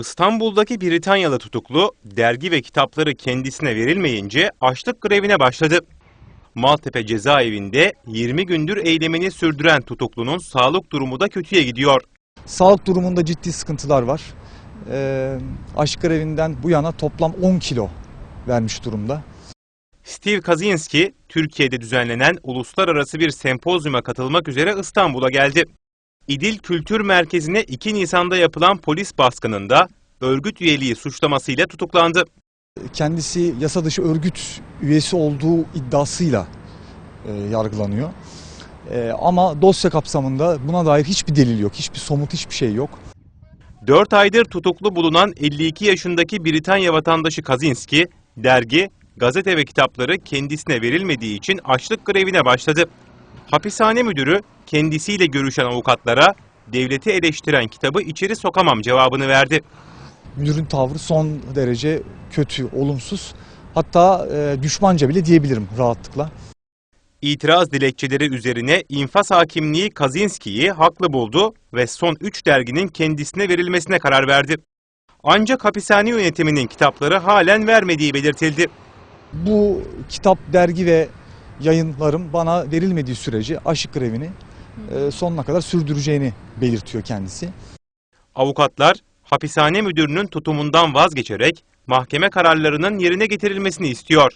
İstanbul'daki Britanyalı tutuklu dergi ve kitapları kendisine verilmeyince açlık grevine başladı. Maltepe cezaevinde 20 gündür eylemini sürdüren tutuklunun sağlık durumu da kötüye gidiyor. Sağlık durumunda ciddi sıkıntılar var. Ee, aşk grevinden bu yana toplam 10 kilo vermiş durumda. Steve Kaczynski, Türkiye'de düzenlenen uluslararası bir sempozyuma katılmak üzere İstanbul'a geldi. İdil Kültür Merkezi'ne 2 Nisan'da yapılan polis baskınında örgüt üyeliği suçlamasıyla tutuklandı. Kendisi yasa dışı örgüt üyesi olduğu iddiasıyla e, yargılanıyor. E, ama dosya kapsamında buna dair hiçbir delil yok, hiçbir somut hiçbir şey yok. 4 aydır tutuklu bulunan 52 yaşındaki Britanya vatandaşı Kaczynski, dergi, gazete ve kitapları kendisine verilmediği için açlık grevine başladı. Hapishane müdürü kendisiyle görüşen avukatlara devleti eleştiren kitabı içeri sokamam cevabını verdi. Müdürün tavrı son derece kötü, olumsuz. Hatta e, düşmanca bile diyebilirim rahatlıkla. İtiraz dilekçeleri üzerine infaz hakimliği Kaczynski'yi haklı buldu ve son 3 derginin kendisine verilmesine karar verdi. Ancak hapishane yönetiminin kitapları halen vermediği belirtildi. Bu kitap, dergi ve yayınlarım bana verilmediği sürece aşık grevini e, sonuna kadar sürdüreceğini belirtiyor kendisi. Avukatlar hapishane müdürünün tutumundan vazgeçerek mahkeme kararlarının yerine getirilmesini istiyor.